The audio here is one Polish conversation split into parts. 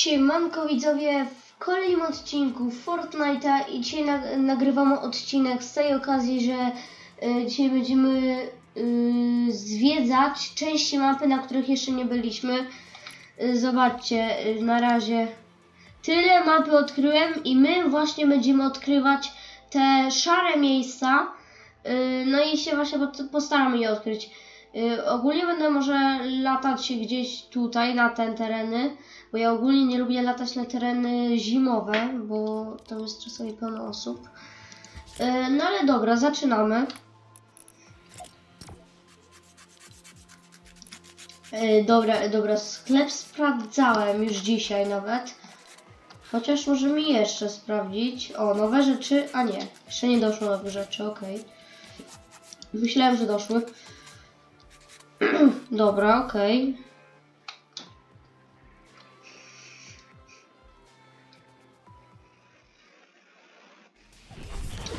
Siemanko widzowie, w kolejnym odcinku Fortnite'a i dzisiaj na, nagrywamy odcinek z tej okazji, że y, dzisiaj będziemy y, zwiedzać części mapy, na których jeszcze nie byliśmy. Y, zobaczcie, y, na razie tyle mapy odkryłem i my właśnie będziemy odkrywać te szare miejsca. Y, no i się właśnie po- postaramy je odkryć. Y, ogólnie będę może latać gdzieś tutaj na te tereny, bo ja ogólnie nie lubię latać na tereny zimowe, bo tam jest czasami pełno osób. Y, no ale dobra, zaczynamy. Y, dobra, dobra, sklep sprawdzałem już dzisiaj nawet. Chociaż możemy jeszcze sprawdzić. O, nowe rzeczy. A nie, jeszcze nie doszło nowe rzeczy, okej. Myślałem, że doszły. Dobra, okej.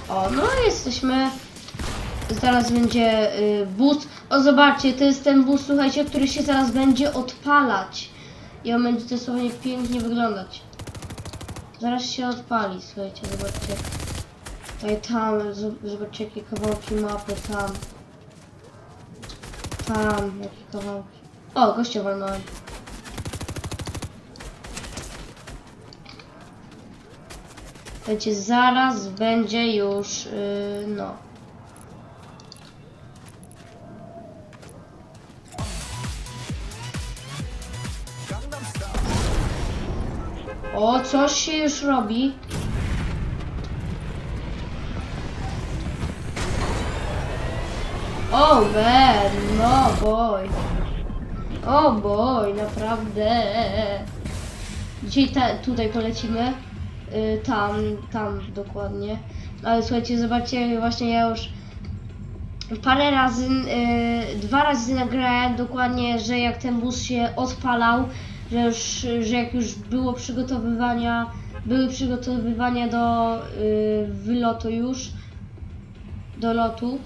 O, no jesteśmy. Zaraz będzie y, bus. O, zobaczcie, to jest ten bus, słuchajcie, który się zaraz będzie odpalać. I on będzie dosłownie pięknie wyglądać. Zaraz się odpali, słuchajcie, zobaczcie. Tutaj tam, zobaczcie jakie kawałki mapy, tam. Tam, jakie kawałki. O, gościa walnąłem. Słuchajcie, zaraz będzie już, yy, no. O, coś się już robi. O, man, no boy. O boy, naprawdę. Dzisiaj ta, tutaj polecimy. Y, tam, tam dokładnie. Ale słuchajcie, zobaczcie, właśnie ja już parę razy, y, dwa razy nagrałem dokładnie, że jak ten bus się odpalał, że już, że jak już było przygotowywania, były przygotowywania do y, wylotu już, do lotu.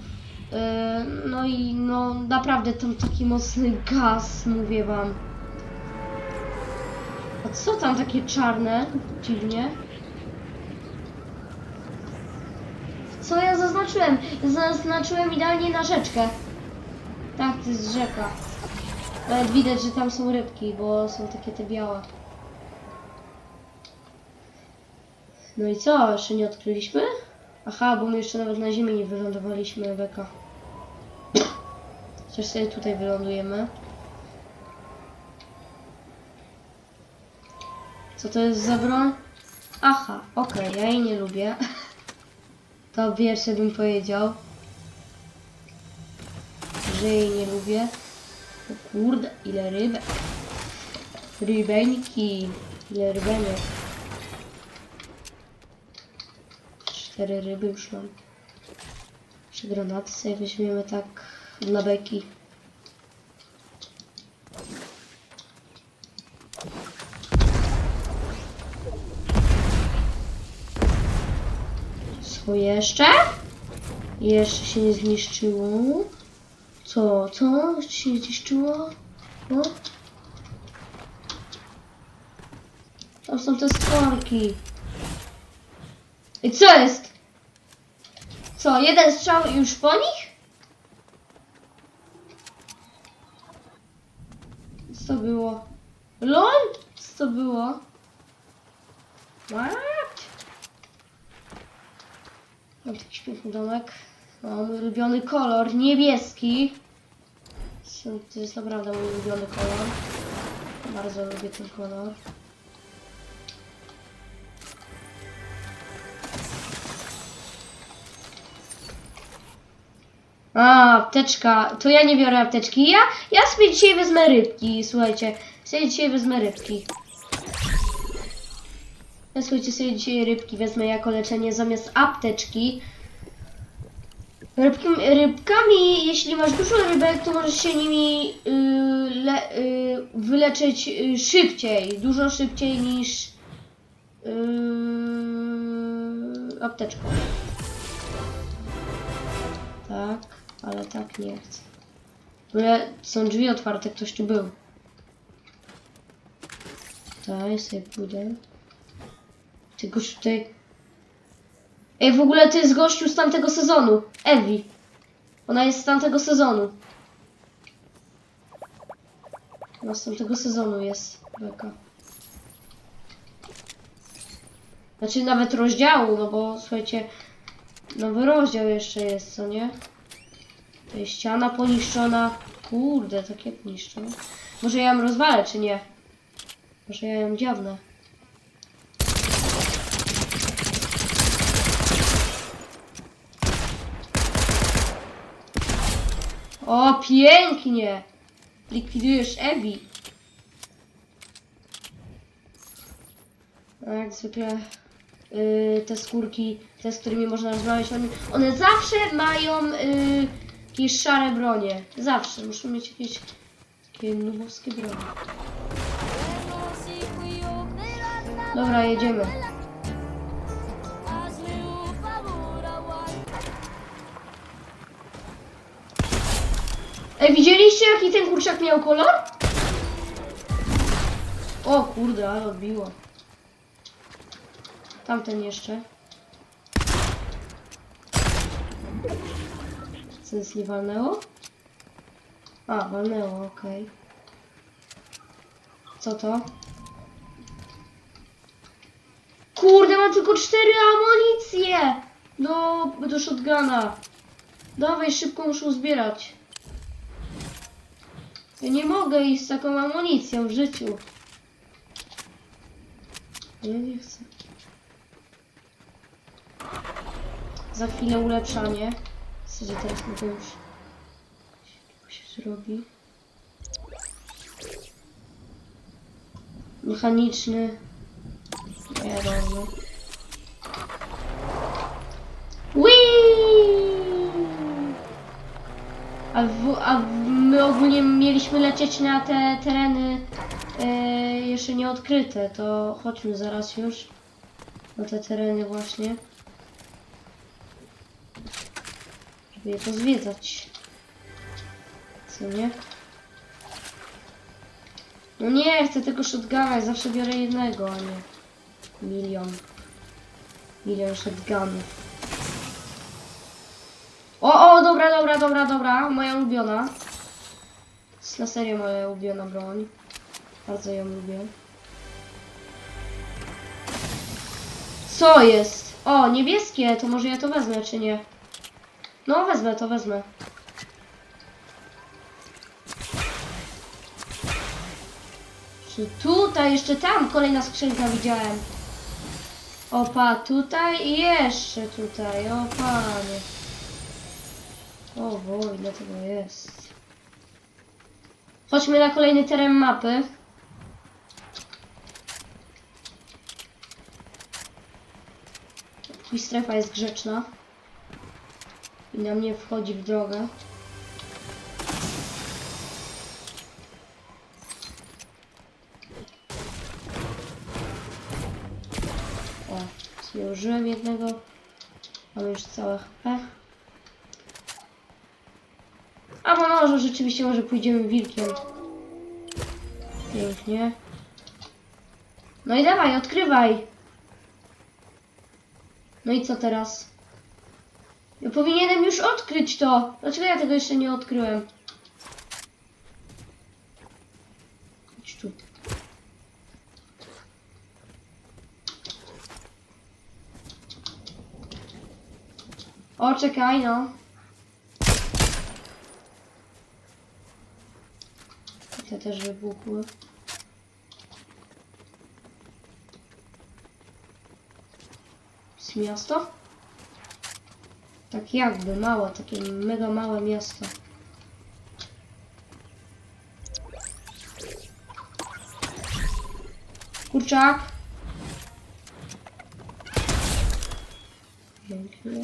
Y, no i no naprawdę tam taki mocny gaz, mówię wam. A co tam takie czarne? Dziwnie. Co ja zaznaczyłem? Zaznaczyłem idealnie na rzeczkę. Tak, to jest rzeka. Nawet widać, że tam są rybki, bo są takie te białe. No i co? Jeszcze nie odkryliśmy? Aha, bo my jeszcze nawet na ziemi nie wylądowaliśmy, Beka. Chociaż sobie tutaj wylądujemy. Co to jest za broń? Aha, okej, ja jej nie lubię. To pierwsze bym powiedział. Że jej nie lubię. O kurde, ile rybek. Rybeńki. Ile rybenek. Cztery ryby już mam. Trzy granaty sobie weźmiemy tak dla beki. Co jeszcze? Jeszcze się nie zniszczyło. Co? Co? Jeszcze się nie zniszczyło? No? Tam są te stworki. I co jest? Co? Jeden strzał już po nich? Co to było? LOL? Co to było? What? Mam taki piękny domek. Mam ulubiony kolor, niebieski. To jest naprawdę mój ulubiony kolor. Bardzo lubię ten kolor. A, apteczka. To ja nie biorę apteczki. Ja, ja sobie dzisiaj wezmę rybki, słuchajcie. Sobie dzisiaj wezmę rybki. Ja słuchajcie, sobie dzisiaj rybki wezmę jako leczenie zamiast apteczki. Rybki, rybkami, jeśli masz dużo rybek, to możesz się nimi y, le, y, wyleczyć y, szybciej. Dużo szybciej niż y, apteczką. Tak, ale tak nie chcę. Ogóle są drzwi otwarte, ktoś tu był. Tutaj sobie pójdę. Ty gościu tutaj... Ej, w ogóle to jest gościu z tamtego sezonu. Ewi. Ona jest z tamtego sezonu. Ona z tamtego sezonu jest. Beka. Znaczy nawet rozdziału, no bo słuchajcie, nowy rozdział jeszcze jest, co nie? Ściana poniszczona. Kurde, tak jak niszczą. Może ja ją rozwalę, czy nie? Może ja ją dziabnę. O, pięknie! Likwidujesz Ebi. A Jak zwykle yy, te skórki, te z którymi można rozmawiać, one, one zawsze mają yy, jakieś szare bronie. Zawsze. Muszą mieć jakieś takie nubowskie bronie. Dobra, jedziemy. Ej, widzieliście jaki ten kurczak miał kolor? O kurde, ale odbiło. Tamten jeszcze. Co jest nie walnęło? A, walnęło, okej. Co to? Kurde, mam tylko cztery amunicje! Do, do shotguna. Dawaj, szybko muszę uzbierać. Ja nie mogę iść z taką amunicją w życiu. Ja nie chcę. Za chwilę ulepszanie. W teraz no to już się zrobi. Mechaniczny. Nie wiadomo. Whee! A, w, a w, my ogólnie mieliśmy lecieć na te tereny e, jeszcze nieodkryte, to chodźmy zaraz już na te tereny właśnie. Je pozwiedzać. Co nie? No nie, chcę tego shotguna, zawsze biorę jednego, a nie milion. Milion shotgunów. O, o, dobra, dobra, dobra, dobra, moja ulubiona. To jest na serio moja ulubiona broń. Bardzo ją lubię. Co jest? O, niebieskie, to może ja to wezmę, czy nie? No, wezmę, to wezmę. Czy tutaj, jeszcze tam kolejna skrzynka widziałem. Opa, tutaj i jeszcze tutaj, o panie. O bo, ile tego jest. Chodźmy na kolejny teren mapy. Twój strefa jest grzeczna. I na mnie wchodzi w drogę. O, sobie użyłem jednego. Mamy już całe HP. A może rzeczywiście może pójdziemy wilkiem. Pięknie. No i dawaj, odkrywaj. No i co teraz? Ja powinienem już odkryć to. Dlaczego ja tego jeszcze nie odkryłem? Chodź tu. O, czekaj, no. Te też wybuchły. Z miasto? Tak jakby małe, takie mega małe miasto. Kurczak. Pięknie.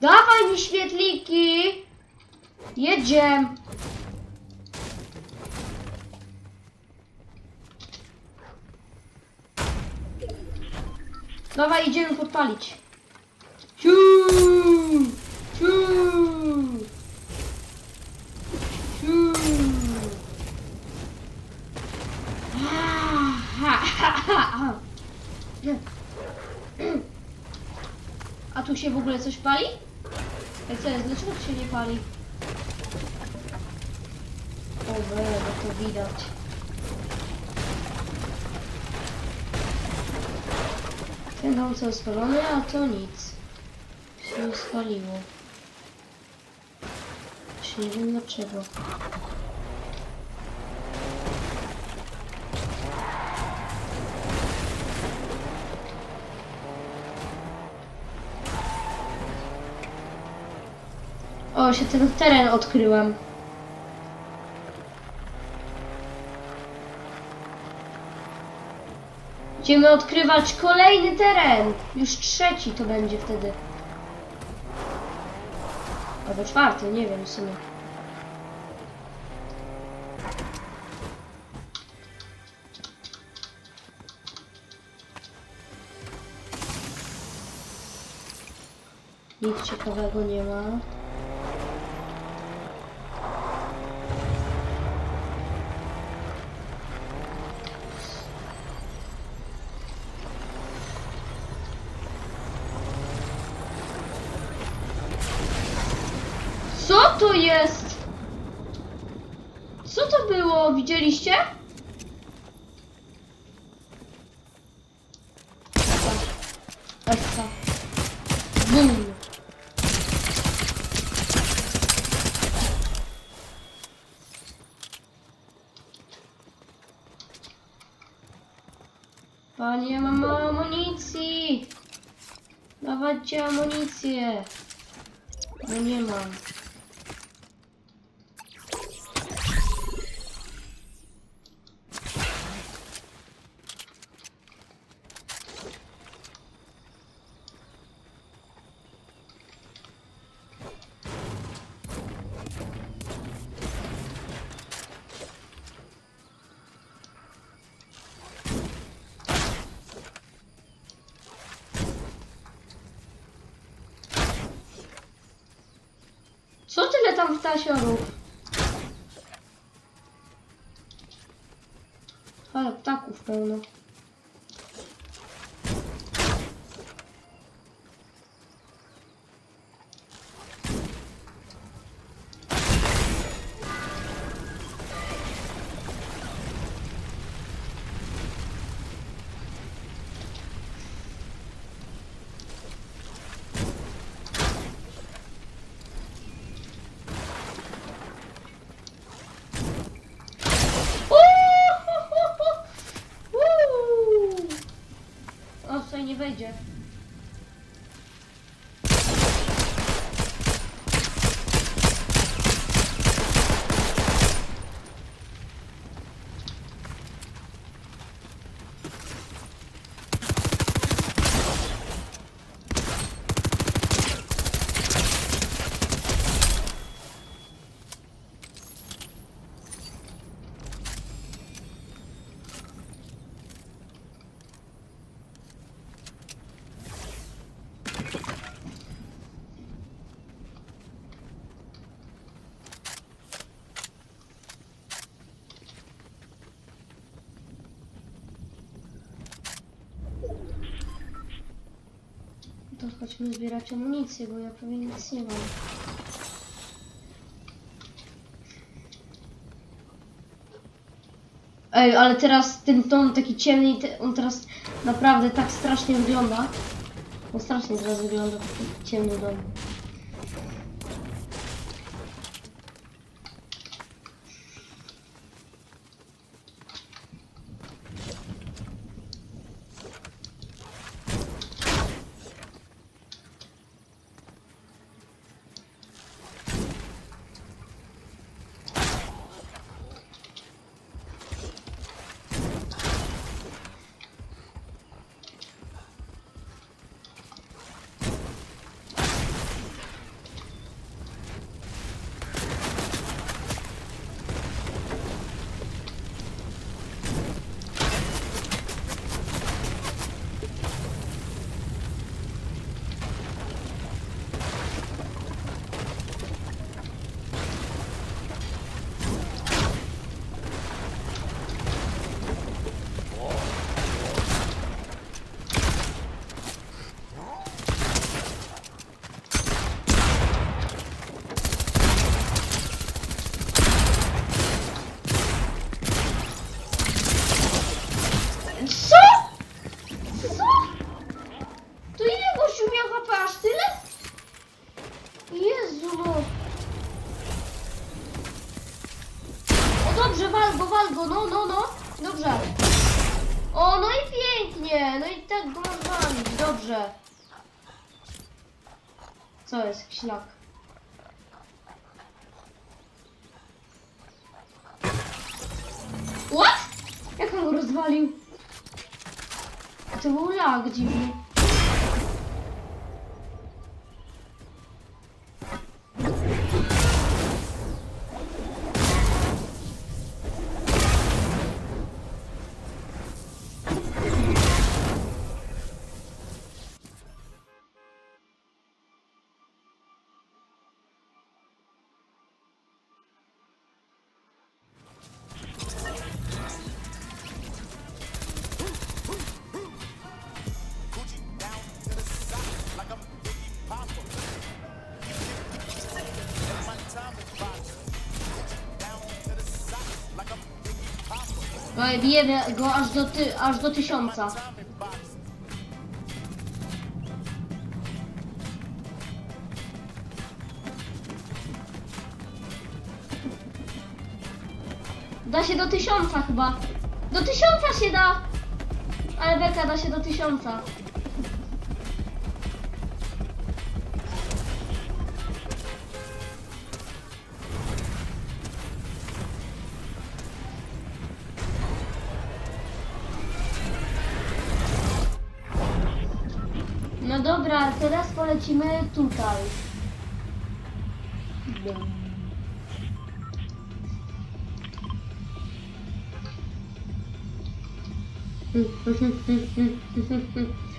Dawaj mi świetliki! Jedziemy! Dawaj, idziemy podpalić. Ciu! Ciu! Ciu! A tu się w ogóle coś pali? Ej, co jest? Dlaczego tu się nie pali? Ten dom spalony, a to nic. Się nie spaliło. Się nie wiem dlaczego. O, się ten teren odkryłam. Będziemy odkrywać kolejny teren. Już trzeci to będzie wtedy. Albo czwarty, nie wiem w sumie. Nic ciekawego nie ma. Co to jest? Co to było? Widzieliście? Bum. Panie, mam mało amunicji. Dawajcie amunicję. No nie mam. Tyle tam ptasiorów? Ale ptaków pełno. Tutaj chodźmy zbierać amunicję, bo ja prawie nic nie mam. Ej, ale teraz ten ton taki ciemny, on teraz naprawdę tak strasznie wygląda. On strasznie teraz wygląda taki ciemny dom. Co jest? Lag. What? Jak on go rozwalił? To był lag dziwny. Bijemy go aż do, ty, aż do tysiąca. Da się do tysiąca chyba. Do tysiąca się da! Ale beka da się do tysiąca. Teraz polecimy tutaj.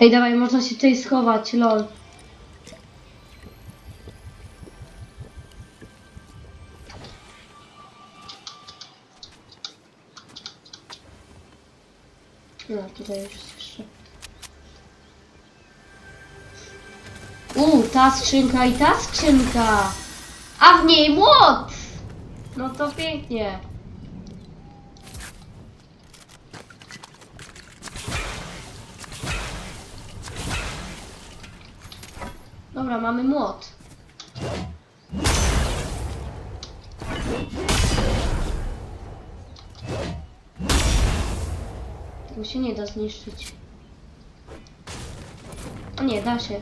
Ej, dawaj, można się tutaj schować, lol. No, tutaj już jeszcze. U, ta skrzynka i ta skrzynka. A w niej młot! No to pięknie. Dobra, mamy młot. Tego się nie da zniszczyć. O nie, da się.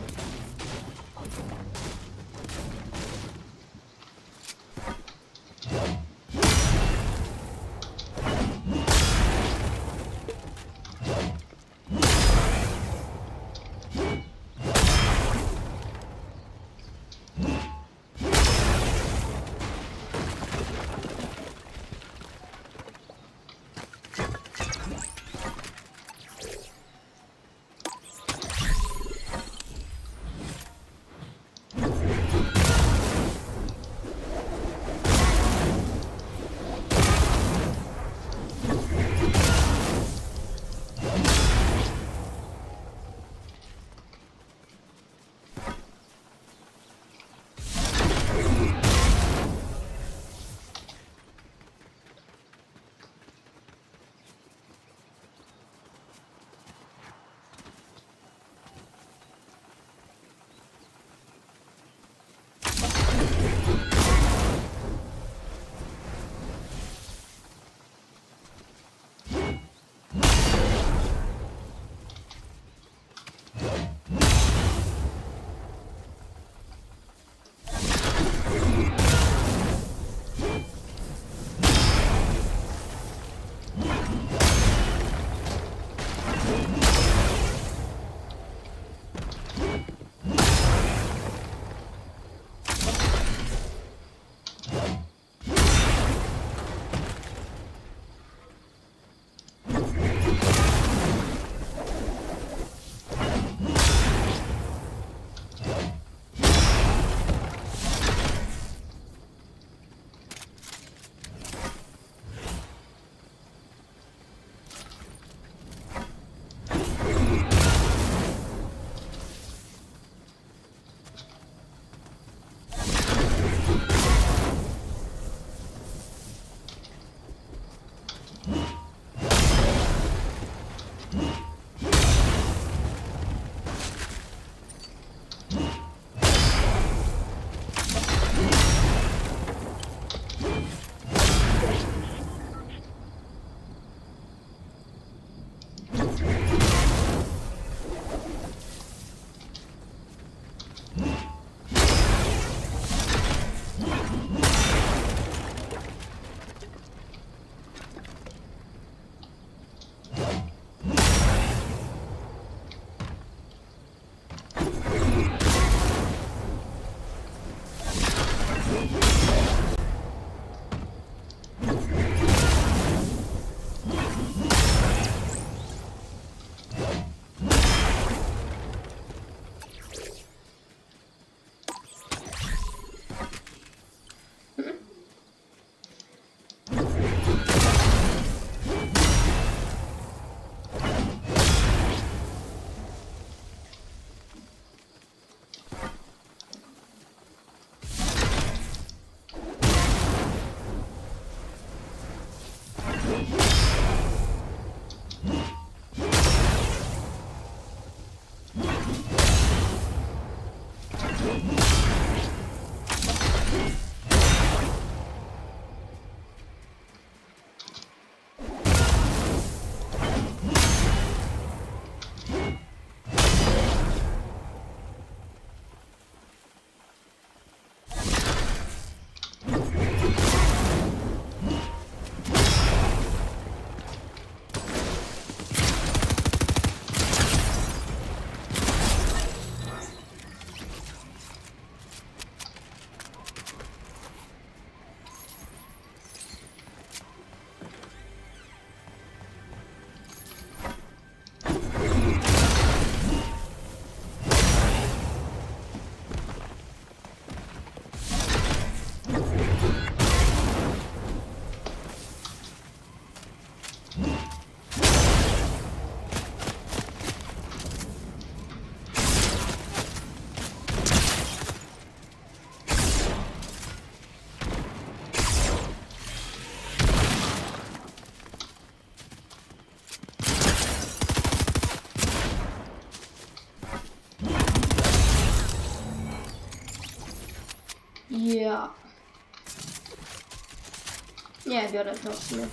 Nie, biorę to w sumie.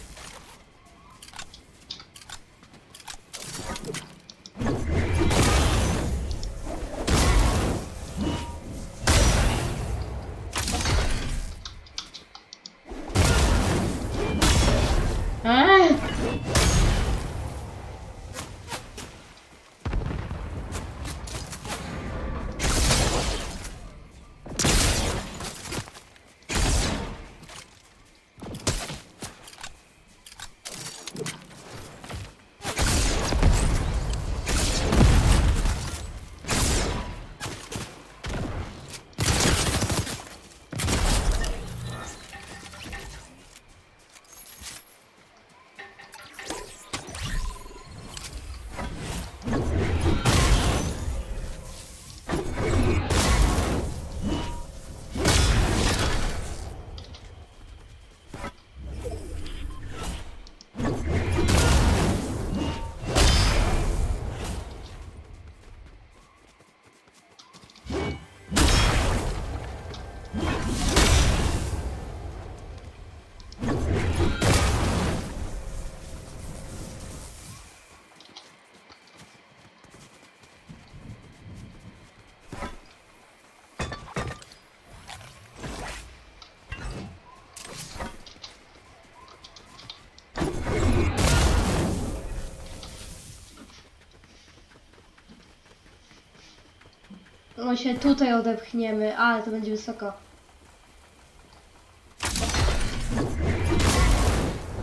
No się tutaj odepchniemy, ale to będzie wysoko.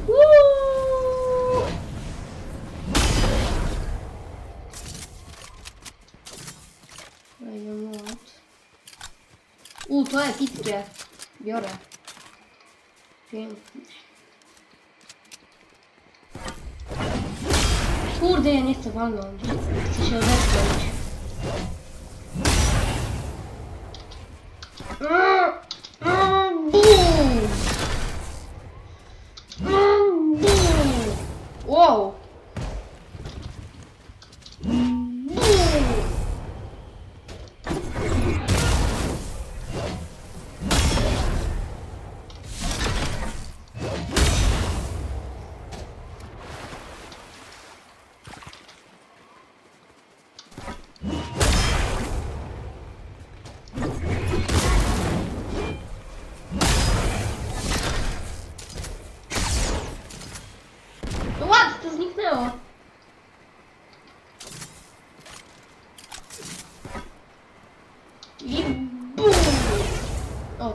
Uuu! U, to epickie. Biorę. Pięknie. Kurde, ja nie chcę walnąć.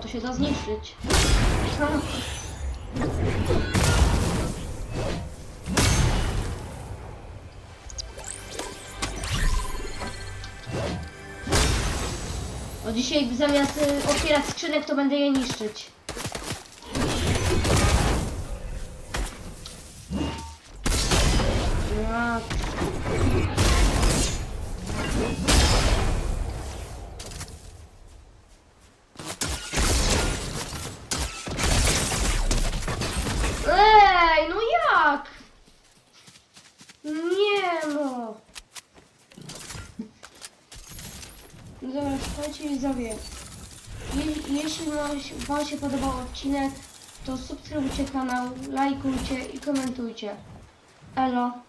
To się da zniszczyć. O, dzisiaj zamiast y, otwierać skrzynek, to będę je niszczyć. Ej, no jak? Nie no. No Dobra, słuchajcie widzowie. Je, jeśli wam się, podobał odcinek, to subskrybujcie kanał, lajkujcie i komentujcie. Elo.